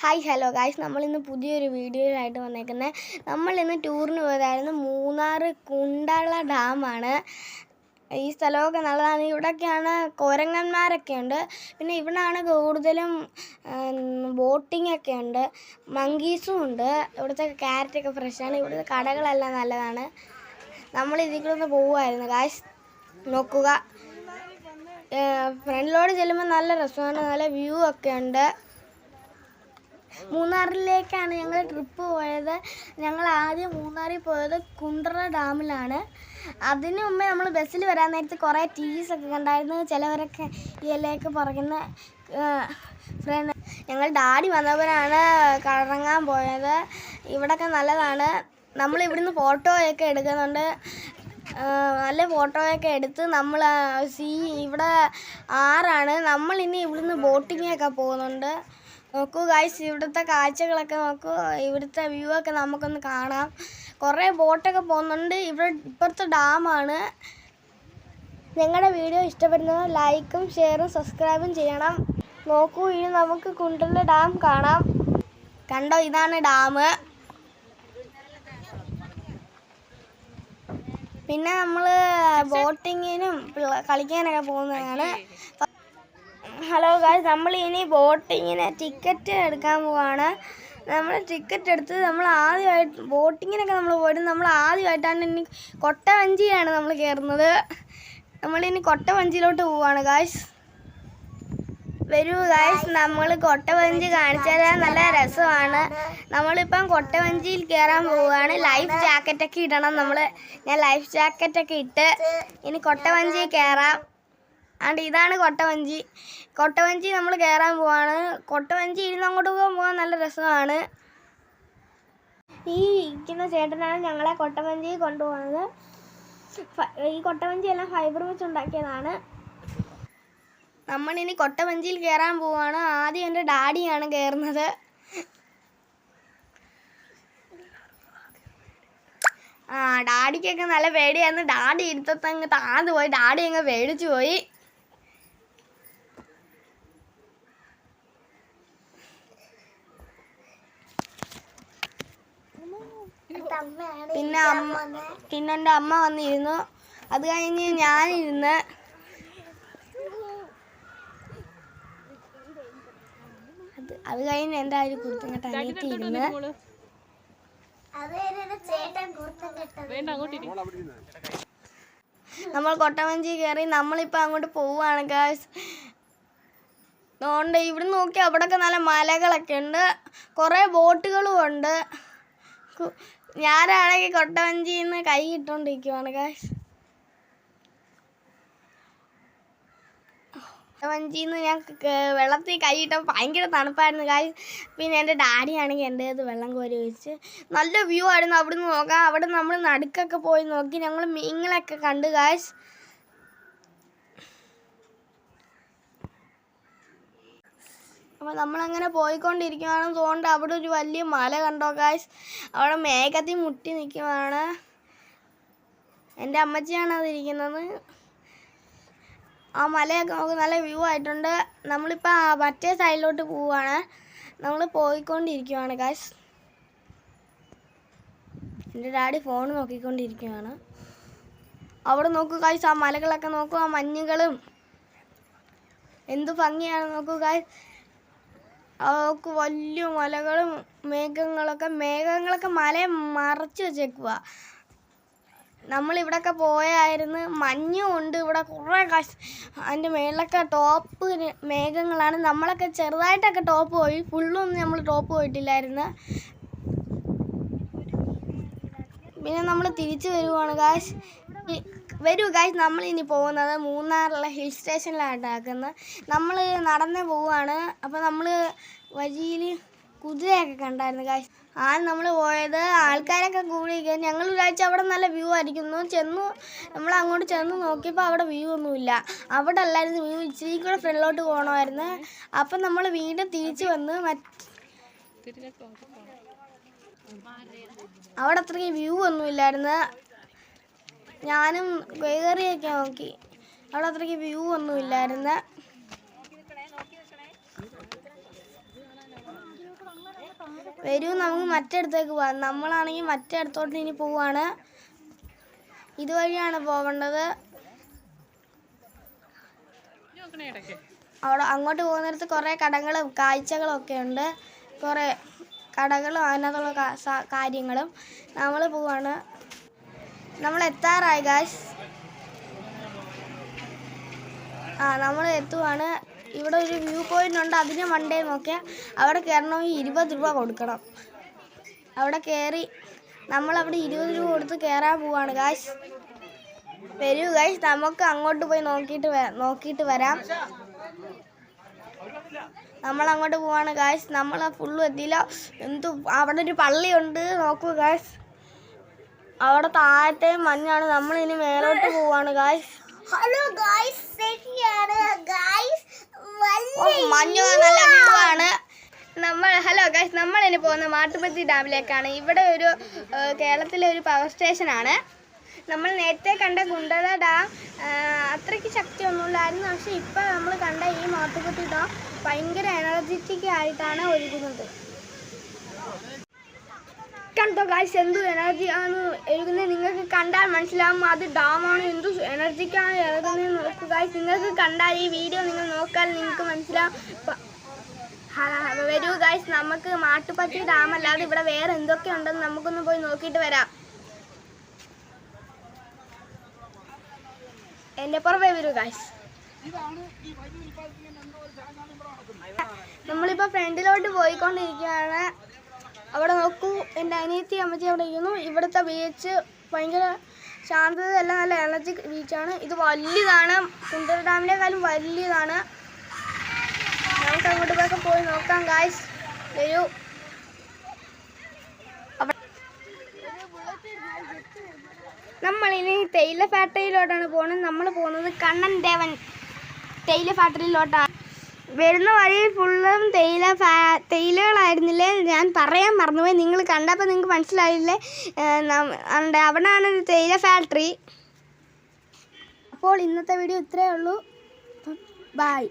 Hi hello guys നമ്മളിന്ന് പുതിയൊരു വീഡിയോയിലായിട്ട് വന്നേക്കുന്നത് നമ്മൾ ഇന്ന് ടൂറിന് പോയതായിരുന്നു മൂന്നാർ കുണ്ടള ഡാമാണ്. ഈ സ്ഥലമൊക്കെ നല്ലതാണ്. ഇവിടെയൊക്കെയാണ് കുരങ്ങന്മാരൊക്കെ ഉണ്ട്. പിന്നെ ഇവിടെയാണ് കൂടുതലും ബോട്ടിംഗ് ഒക്കെ ഉണ്ട്. മങ്കീസും ഉണ്ട്. ഇവിടുത്തെ ക്യാരറ്റൊക്കെ ഫ്രഷാണ് ഇവിടുത്തെ കടകളെല്ലാം നല്ലതാണ്. നമ്മൾ ഇതിൽ കൂടെ പോവുമായിരുന്നു ഗായ്സ് നോക്കുക ഫ്രണ്ടിലോട് ചെല്ലുമ്പോൾ നല്ല രസമാണ്. നല്ല വ്യൂ ഒക്കെ ഉണ്ട്. മൂന്നാറിലേക്കാണ് ഞങ്ങൾ ട്രിപ്പ് പോയത്. ഞങ്ങൾ ആദ്യം മൂന്നാറിൽ പോയത് കുണ്ടറ ഡാമിലാണ്. അതിനു മുമ്പേ നമ്മൾ ബസ്സിൽ വരാൻ നേരത്ത് കുറേ ടീസ് ഒക്കെ കണ്ടായിരുന്നു. ചിലവരൊക്കെ ഈ ഇലയൊക്കെ പറയുന്ന ഫ്രണ്ട് ഞങ്ങൾ ഡാഡി വന്നവരാണ് കറങ്ങാൻ പോയത്. ഇവിടെയൊക്കെ നല്ലതാണ്. നമ്മൾ ഇവിടുന്ന് ഫോട്ടോയൊക്കെ എടുക്കുന്നുണ്ട്. നല്ല ഫോട്ടോയൊക്കെ എടുത്ത് നമ്മൾ സീ ഇവിടെ ആറാണ്. നമ്മൾ ഇനി ഇവിടുന്ന് ബോട്ടിങ്ങൊക്കെ പോകുന്നുണ്ട്. നോക്കൂ ഗൈസ് ഇവിടുത്തെ കാഴ്ചകളൊക്കെ നോക്കൂ. ഇവിടുത്തെ വ്യൂ ഒക്കെ നമുക്കൊന്ന് കാണാം. കുറേ ബോട്ടൊക്കെ പോകുന്നുണ്ട്. ഇവിടെ ഇപ്പുറത്തെ ഡാമാണ് ഞങ്ങളുടെ വീഡിയോ ഇഷ്ടപ്പെടുന്നത് ലൈക്കും ഷെയറും സബ്സ്ക്രൈബും ചെയ്യണം. നോക്കൂ ഇനി നമുക്ക് കുണ്ടല്ല ഡാം കാണാം. കണ്ടോ ഇതാണ് ഡാം പിന്നെ നമ്മൾ ബോട്ടിങ്ങിനും കളിക്കാനൊക്കെ പോകുന്നതാണ്. ഹലോ ഗായ് നമ്മൾ ഇനി ബോട്ടിങ്ങിന് ടിക്കറ്റ് എടുക്കാൻ പോവാണ്. നമ്മൾ ടിക്കറ്റ് എടുത്ത് നമ്മൾ ആദ്യമായിട്ട് ബോട്ടിങ്ങിനൊക്കെ നമ്മൾ പോയിട്ട് നമ്മൾ ആദ്യമായിട്ടാണ് ഇനി കൊട്ടവഞ്ചിയാണ് നമ്മൾ കയറുന്നത്. നമ്മളിനി കൊട്ടവഞ്ചിയിലോട്ട് പോവാണ് ഗായ്സ് വരൂ ഗായ്സ് നമ്മൾ കൊട്ടവഞ്ചി കാണിച്ചു തരാൻ നല്ല രസമാണ്. നമ്മളിപ്പം കൊട്ടവഞ്ചിയിൽ കയറാൻ പോവുകയാണ് ലൈഫ് ജാക്കറ്റൊക്കെ ഇടണം നമ്മൾ ഞാൻ ലൈഫ് ജാക്കറ്റൊക്കെ ഇട്ട് ഇനി കൊട്ടവഞ്ചി കയറാം. ആണ്ട് ഇതാണ് കൊട്ടവഞ്ചി. കൊട്ടവഞ്ചി നമ്മൾ കയറാൻ പോവാണ്. കൊട്ടവഞ്ചി ഇരുന്ന് അങ്ങോട്ട് പോകാൻ നല്ല രസമാണ്. ഈ ഇരിക്കുന്ന ചേട്ടനാണ് ഞങ്ങളെ കൊട്ടവഞ്ചി കൊണ്ടുപോകുന്നത്. ഈ കൊട്ടവഞ്ചി എല്ലാം ഫൈബർ വെച്ച് ഉണ്ടാക്കിയതാണ്. നമ്മളിനി കൊട്ടവഞ്ചിയിൽ കയറാൻ പോവാണ്. ആദ്യം എന്റെ ഡാഡിയാണ് കയറുന്നത് ആ ഡാഡിക്കൊക്കെ നല്ല പേടിയായിരുന്നു. ഡാഡി ഇരുത്തത്തങ്ങ് താഴ്ന്നു പോയി. ഡാഡി അങ്ങ് പേടിച്ചു പോയി. പിന്നെ അമ്മ പിന്നെ. എന്റെ അമ്മ വന്നിരുന്നു. അത് കഴിഞ്ഞ് ഞാനിരുന്ന് അത് അത് കഴിഞ്ഞ് എന്റെ ഒരു കുടുത്തങ്ങട്ട് അനിയത്തി ഇരുന്ന് നമ്മൾ കൊട്ടവഞ്ചി കയറി നമ്മളിപ്പോൾ അങ്ങോട്ട് പോവുകയാണ് ഗായ്സ് അതുകൊണ്ട് ഇവിടെ നോക്കി അവിടെയൊക്കെ നല്ല മലകളൊക്കെ ഉണ്ട്. കുറേ ബോട്ടുകളും ഉണ്ട്. ഞാനാണെങ്കിൽ കൊട്ടവഞ്ചിയിൽ നിന്ന് കൈ ഇട്ടുകൊണ്ടിരിക്കുവാണ് കാശ് കൊട്ടവഞ്ചിയിൽ ഞാൻ വെള്ളത്തിൽ കൈ ഇട്ടപ്പോൾ ഭയങ്കര തണുപ്പായിരുന്നു കായ് പിന്നെ എന്റെ ഡാഡി ആണെങ്കിൽ എന്റെ അത് വെള്ളം കോരി വെച്ച് നല്ല വ്യൂ ആയിരുന്നു. അവിടെ നിന്ന് നോക്കാം. അവിടെ നമ്മൾ നടുക്കൊക്കെ പോയി നോക്കി ഞങ്ങൾ മീനുകളൊക്കെ കണ്ടു ഗായ്സ് അപ്പോൾ നമ്മളങ്ങനെ പോയിക്കൊണ്ടിരിക്കുകയാണെന്ന് തോന്നുന്നുണ്ട് അവിടെ ഒരു വലിയ മല കണ്ടോ ഗായ്സ് അവിടെ മേഘത്തിൽ മുട്ടി നിൽക്കുവാണ് എന്റെ അമ്മച്ചിയാണ് അതിരിക്കുന്നത്. ആ മലയൊക്കെ നമുക്ക് നല്ല വ്യൂ ആയിട്ടുണ്ട്. നമ്മളിപ്പോൾ ആ മറ്റേ സൈഡിലോട്ട് പോവുകയാണ് നമ്മൾ പോയിക്കൊണ്ടിരിക്കുകയാണ് ഗായ്സ് എന്റെ ഡാഡി ഫോൺ നോക്കിക്കൊണ്ടിരിക്കുകയാണ് അവിടെ നോക്കൂ ഗായ്സ് ആ മലകളൊക്കെ നോക്കൂ ആ മഞ്ഞുകളും. എന്ത് ഭംഗിയാണ് നോക്കൂ ഗായ്സ് അവക്ക് വലിയ മലകളും മേഘങ്ങളൊക്കെ മേഘങ്ങളൊക്കെ മലയെ മറച്ചു വെച്ചേക്കുക നമ്മൾ ഇവിടെയൊക്കെ പോയായിരുന്നു മഞ്ഞും ഉണ്ട് ഇവിടെ കുറേ കഷ് അതിന്റെ മേളിലൊക്കെ ടോപ്പ് മേഘങ്ങളാണ്. നമ്മളൊക്കെ ചെറുതായിട്ടൊക്കെ ടോപ്പ് പോയി ഫുള്ളൊന്നും നമ്മൾ ടോപ്പ് പോയിട്ടില്ലായിരുന്നു. പിന്നെ നമ്മൾ തിരിച്ചു വരുവാണ് ഗായ്സ് വരൂ ഗൈസ് നമ്മൾ ഇനി പോകുന്നത് മൂന്നാറിലെ ഹിൽ സ്റ്റേഷനിലായിട്ടാക്കുന്നത് നമ്മൾ നടന്ന് പോവുകയാണ്. അപ്പോൾ നമ്മൾ വഴിയിൽ കുതിരയൊക്കെ കണ്ടായിരുന്നു ഗൈസ് ആ നമ്മൾ പോയത് ആൾക്കാരൊക്കെ കൂടി ഞങ്ങൾ വിചാരിച്ചു അവിടെ നല്ല വ്യൂ ആയിരിക്കുന്നു. ചെന്നു നമ്മൾ അങ്ങോട്ട് ചെന്ന് നോക്കിയപ്പോൾ അവിടെ വ്യൂ ഒന്നുമില്ല. അവിടെ അല്ലായിരുന്നു വ്യൂ ഇച്ചിരി കൂടെ ഫ്രണ്ടിലോട്ട് പോകണമായിരുന്നു അപ്പം നമ്മൾ വീണ്ടും തിരിച്ചു വന്ന് അവിടെ അത്രയ്ക്ക് വ്യൂ ഒന്നുമില്ലായിരുന്നു. ഞാനും കയറിയൊക്കെ നോക്കി. അവിടെ അത്രയ്ക്ക് വ്യൂ ഒന്നും ഇല്ലായിരുന്നു. വരൂ നമുക്ക് മറ്റടുത്തേക്ക് പോവാം. നമ്മളാണെങ്കിൽ മറ്റടുത്തോട്ട് ഇനി പോവാണ്. ഇതുവഴിയാണ് പോവേണ്ടത്. അവിടെ അങ്ങോട്ട് പോകുന്നിടത്ത് കുറേ കടകളും കാഴ്ചകളും ഒക്കെ ഉണ്ട്. കുറേ കടകളും അതിനകത്തുള്ള കാര്യങ്ങളും. നമ്മൾ പോവാണ്. നമ്മൾ എത്താറായി ഗായ്സ് ആ നമ്മൾ എത്തുവാണ്. ഇവിടെ ഒരു വ്യൂ പോയിന്റ് ഉണ്ട്. അതിന് മണ്ടേ നോക്കിയാൽ അവിടെ കയറണമെങ്കിൽ ഇരുപത് രൂപ കൊടുക്കണം. അവിടെ കയറി നമ്മളവിടെ ഇരുപത് രൂപ കൊടുത്ത് കയറാൻ പോവാണ് ഗായ്സ് വരൂ ഗാസ് നമുക്ക് അങ്ങോട്ട് പോയി നോക്കിയിട്ട് നോക്കിയിട്ട് വരാം. നമ്മൾ അങ്ങോട്ട് പോവാണ് ഗായ്സ് നമ്മൾ ഫുള്ളും എത്തിയില്ല. എന്തു അവിടെ ഒരു പള്ളിയുണ്ട്. നോക്കൂ ഗായ്സ് അവിടെ താഴത്തെ മഞ്ഞാണ്. നമ്മൾ ഇനി മേലോട്ട് പോവാണ് ഗായ്സ് ഹലോ ഗായ്സ് ശരിയാണ്. ഗായ്സ് മഞ്ഞ് നല്ല വ്യൂ ആണ് നമ്മൾ ഹലോ ഗൈസ് നമ്മൾ ഇനി പോകുന്ന മാട്ടുപത്തി ഡാമിലേക്കാണ്. ഇവിടെ ഒരു കേരളത്തിലെ ഒരു പവർ സ്റ്റേഷനാണ് നമ്മൾ നേരത്തെ കണ്ട കുണ്ടള ഡാം അത്രയ്ക്ക് ശക്തിയൊന്നുമില്ലായിരുന്നു പക്ഷേ ഇപ്പം നമ്മൾ കണ്ട ഈ മാട്ടുപത്തി ഡാം ഭയങ്കര എനർജറ്റിക് ആയിട്ടാണ് ഒരുങ്ങുന്നത്. കണ്ടോ ഗായ്സ് എന്തു എനർജിയാണ് എഴുതുന്നത്? നിങ്ങൾക്ക് കണ്ടാൽ മനസ്സിലാവും അത് ഡാമാണ് എന്തു എനർജിക്കാണ് എഴുതുന്നത്? നോക്കുക ഗായ്സ് നിങ്ങൾക്ക് കണ്ടാൽ ഈ വീഡിയോ നിങ്ങൾ നോക്കാൻ നിങ്ങൾക്ക് മനസ്സിലാവും. വരൂ ഗായ്സ് നമുക്ക് മാട്ടുപറ്റി ഡാം അല്ലാതെ ഇവിടെ വേറെ എന്തൊക്കെ ഉണ്ടെന്ന് നമുക്കൊന്ന് പോയി നോക്കിയിട്ട് വരാം. എന്റെ പുറമെ വരൂ ഗായ്സ് നമ്മളിപ്പോൾ ഫ്രണ്ടിലോട്ട് പോയിക്കൊണ്ടിരിക്കുകയാണ്. എന്റെ അനിയത്തി അമ്മച്ചി അവിടെ ഇരിക്കുന്നു. ഇവിടുത്തെ ബീച്ച് ഭയങ്കര ശാന്തത എല്ലാം നല്ല എനർജി ബീച്ചാണ് ഇത് വലിയതാണ്. കുണ്ടൂർ ഡാമിനേക്കാളും വലിയതാണ്. നമുക്ക് അങ്ങോട്ട് പോയൊക്കെ പോയി നോക്കാം ഗായ്സ് വരൂ. നമ്മളിനി തേയില ഫാക്ടറിയിലോട്ടാണ് പോകുന്നത്. നമ്മൾ പോകുന്നത് കണ്ണൻ ദേവൻ തേയില ഫാക്ടറിയിലോട്ടാണ്. വരുന്ന വഴി ഫുള്ളും തേയില ഫാ തേയിലകളായിരുന്നില്ലേ? ഞാൻ പറയാൻ മറന്നുപോയി. നിങ്ങൾ കണ്ടപ്പോൾ നിങ്ങൾക്ക് മനസ്സിലായില്ലേ? അവിടെയാണ് ഒരു തേയില ഫാക്ടറി അപ്പോൾ ഇന്നത്തെ വീഡിയോ ഇത്രയേ ഉള്ളൂ. ബൈ